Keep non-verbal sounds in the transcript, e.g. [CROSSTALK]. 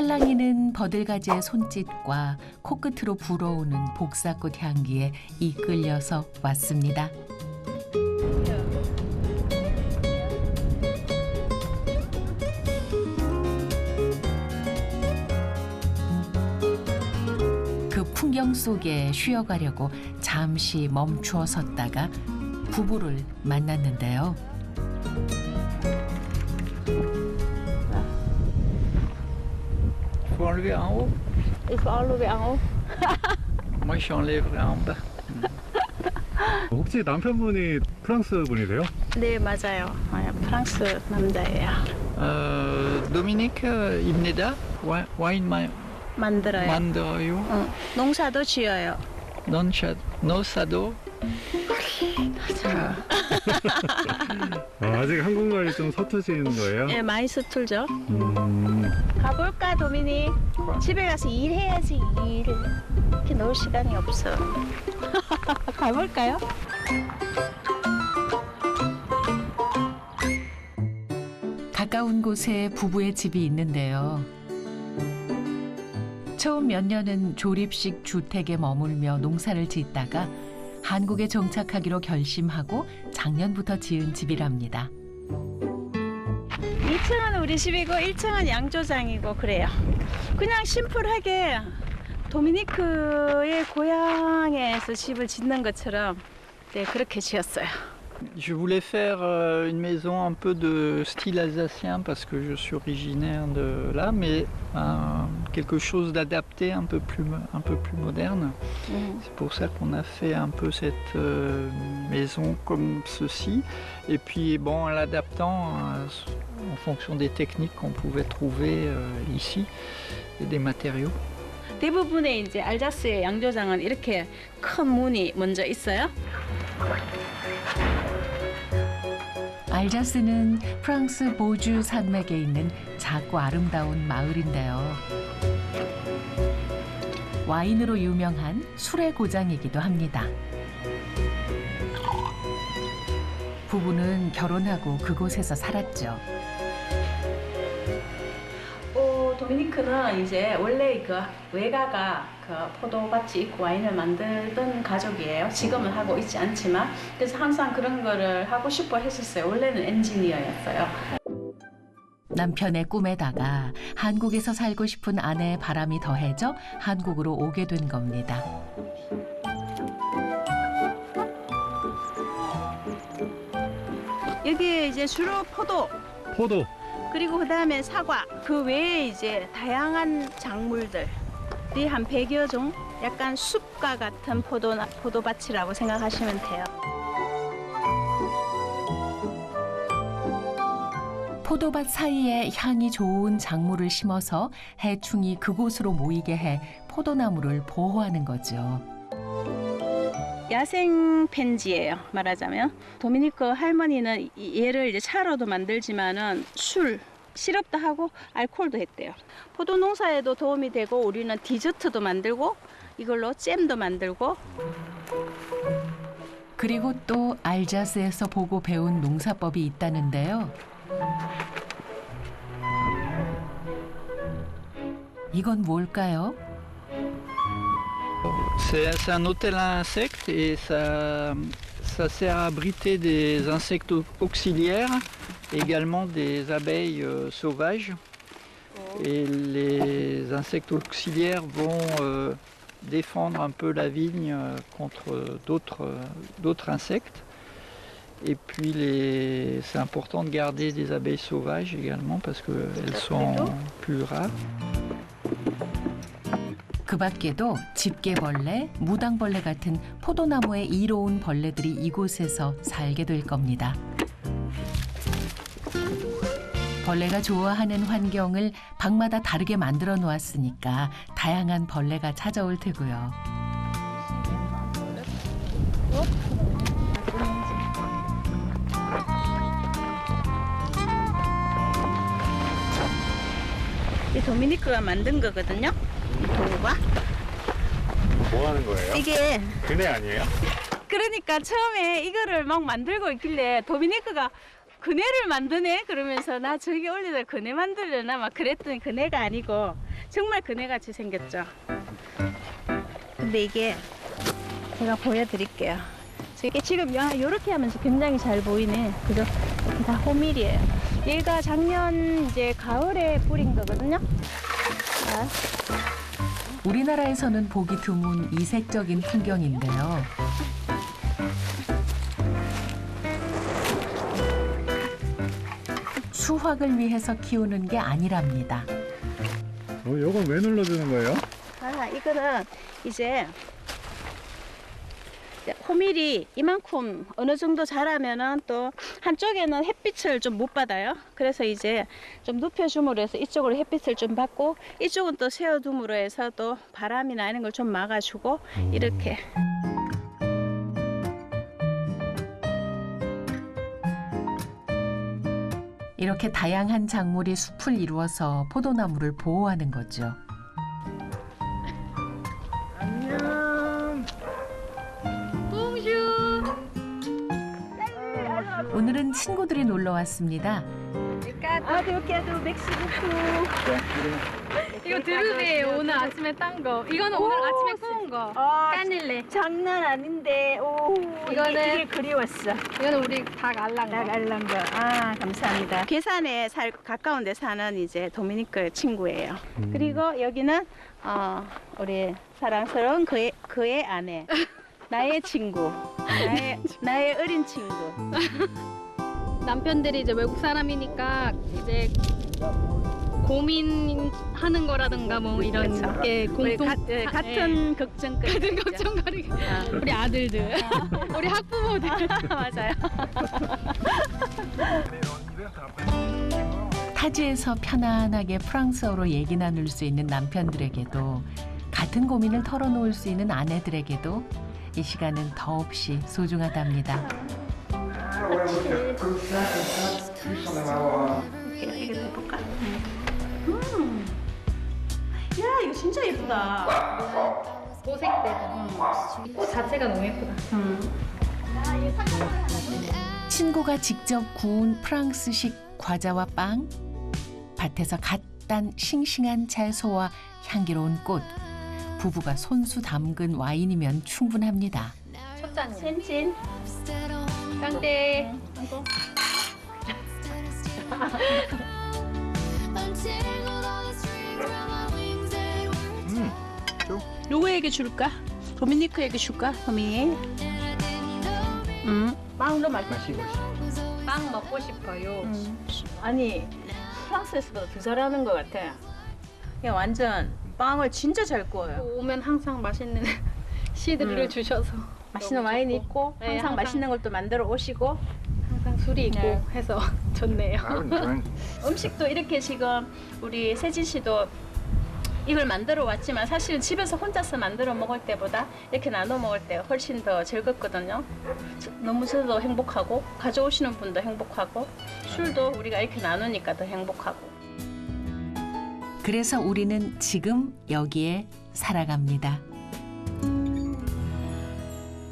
살랑이는 버들가지의 손짓과 코끝으로 불어오는 복사꽃 향기에 이끌려서 왔습니다. 그 풍경 속에 쉬어가려고 잠시 멈추어 섰다가 부부를 만났는데요. En haut. Il faut enlever en haut. Moi, j'enlèverai en bas. 혹시 남편분이 프랑스 분이세요? 네, 맞아요. 아, 프랑스 남자예요. Euh, euh, Ibneda, 와- 와인 마, 만들어요. 만들어요. 응. 농사도 지어요. 논샤, 노사도. 아, [LAUGHS] 아직 한국말이 좀 서투신 거예요? 예, 많이 서툴죠. 음, 가볼까, 도미니? 집에 가서 일해야지, 일을. 이렇게 놀 시간이 없어. [LAUGHS] 가볼까요? 가까운 곳에 부부의 집이 있는데요. 처음 몇 년은 조립식 주택에 머물며 농사를 짓다가 한국에 정착하기로 결심하고 작년부터 지은 집이랍니다. 2층은 우리 집이고 1층은 양조장이고 그래요. 그냥 심플하게 도미니크의 고향에서 집을 짓는 것처럼 네, 그렇게 지었어요. Je voulais faire euh, une maison un peu de style alsacien parce que je suis originaire de là, mais euh, quelque chose d'adapté, un peu plus, mo- un peu plus moderne. 음. C'est pour ça qu'on a fait un peu cette euh, maison comme ceci. Et puis, bon, en l'adaptant euh, en fonction des techniques qu'on pouvait trouver euh, ici et des matériaux. 대부분의 이제 알자스의 양조장은 이렇게 큰 문이 먼저 있어요. 알자스는 프랑스 보주 산맥에 있는 작고 아름다운 마을인데요. 와인으로 유명한 술의 고장이기도 합니다. 부부는 결혼하고 그곳에서 살았죠. 어, 도미니크는 이제 원래 그 외가가 그 포도밭이 있고 와인을 만들던 가족이에요. 지금은 하고 있지 않지만 그래서 항상 그런 거를 하고 싶어 했었어요. 원래는 엔지니어였어요. 남편의 꿈에다가 한국에서 살고 싶은 아내의 바람이 더해져 한국으로 오게 된 겁니다. 여기 이제 주로 포도 포도. 그리고 그 다음에 사과 그 외에 이제 다양한 작물들이 한 100여 종 약간 숲과 같은 포도 포도밭이라고 생각하시면 돼요. 포도밭 사이에 향이 좋은 작물을 심어서 해충이 그곳으로 모이게 해 포도나무를 보호하는 거죠. 야생 펜지예요. 말하자면 도미니크 할머니는 이- 얘를 이제 차로도 만들지만은 술 시럽도 하고 알코올도 했대요. 포도 농사에도 도움이 되고 우리는 디저트도 만들고 이걸로 잼도 만들고 그리고 또 알자스에서 보고 배운 농사법이 있다는데요. 이건 뭘까요? C'est un hôtel à insectes et ça, ça sert à abriter des insectes au- auxiliaires, également des abeilles euh, sauvages. Et les insectes auxiliaires vont euh, défendre un peu la vigne euh, contre d'autres d'autres insectes. Et puis les- c'est important de garder des abeilles sauvages également parce qu'elles sont plus rares. 그 밖에도 집게벌레, 무당벌레 같은 포도나무에 이로운 벌레들이 이곳에서 살게 될 겁니다. 벌레가 좋아하는 환경을 방마다 다르게 만들어 놓았으니까 다양한 벌레가 찾아올 테고요. 이 도미니크가 만든 거거든요. 이 도구가 뭐 하는 거예요? 이게 그네 아니에요? 그러니까 처음에 이거를 막 만들고 있길래 도미니크가 그네를 만드네 그러면서 나 저기 올리다 그네 만들려나 막 그랬더니 그네가 아니고 정말 그네같이 생겼죠. 근데 이게 제가 보여드릴게요. 이게 지금 야 이렇게 하면서 굉장히 잘 보이네. 그죠? 이렇게 다 호밀이에요. 얘가 작년 이제 가을에 뿌린 거거든요. 자, 우리나라에서는 보기 드문 이색적인 풍경인데요. 수확을 위해서 키우는 게 아니랍니다. 어, 요건 왜 눌러주는 거예요? 아, 이거는 이제 호밀이 이만큼 어느 정도 자라면은 또 한쪽에는 햇빛을 좀 못 받아요. 그래서 이제 좀 눕혀줌으로 해서 이쪽으로 햇빛을 좀 받고 이쪽은 또 세워둠으로 해서 또 바람이나 이런 걸 좀 막아주고 이렇게 이렇게 다양한 작물이 숲을 이루어서 포도나무를 보호하는 거죠. 친구들이 놀러 왔습니다. 멕시코 이거 드루비예요. 오늘 아침에 딴 거. 이거는 오늘 아침에 구운 거. 아, 까닐레. 장난 아닌데 오 이거는- 이게, 이게 그리웠어. 이거는 우리 닭 알랑 거. 나갈란 거. 아, 감사합니다. 괴산에 살 가까운 데 사는 이제 도미니크 친구예요. 그리고 여기는 어, 우리 사랑스러운 그의 그의 아내. 나의 친구. 나의 나의 어린 친구. [LAUGHS] 남편들이 이제 외국 사람이니까 이제 고민하는 거라든가 뭐 이런 그렇죠. 게 공통 가, 예, 같은 걱정거리. 같은 걱정거리. 아, 우리 아들들, [LAUGHS] 우리 학부모들. 맞아요. [LAUGHS] 타지에서 편안하게 프랑스어로 얘기 나눌 수 있는 남편들에게도 같은 고민을 털어놓을 수 있는 아내들에게도 이 시간은 더없이 소중하답니다. 해볼까? 음. 야, 이거 진짜 예쁘다. 보색대. 꽃 자체가 너무 예쁘다. 친구가 직접 구운 프랑스식 과자와 빵, 밭에서 갓 딴 싱싱한 채소와 향기로운 꽃, 부부가 손수 담근 와인이면 충분합니다. 첫 잔. 센진. 깡대. 누구에게 줄까? 도미니크에게 줄까? 도미. 음. 빵도 맛있어. 빵 먹고 싶어요. 음. 아니 프랑스에서도 더 잘하는 것 같아. 그냥 완전 빵을 진짜 잘 구워요. 오면 항상 맛있는 [LAUGHS] 시드를 음. 주셔서 맛있는 너무 와인 좋고. 있고 네, 항상, 항상. 맛있는 걸 또 만들어 오시고 항상 술이 있고 네. 해서 [LAUGHS] 좋네요. [LAUGHS] 음식도 이렇게 지금 우리 세진 씨도 이걸 만들어 왔지만 사실은 집에서 혼자서 만들어 먹을 때보다 이렇게 나눠 먹을 때 훨씬 더 즐겁거든요. 저- 너무 저도 행복하고 가져오시는 분도 행복하고 술도 우리가 이렇게 나누니까 더 행복하고. 그래서 우리는 지금 여기에 살아갑니다.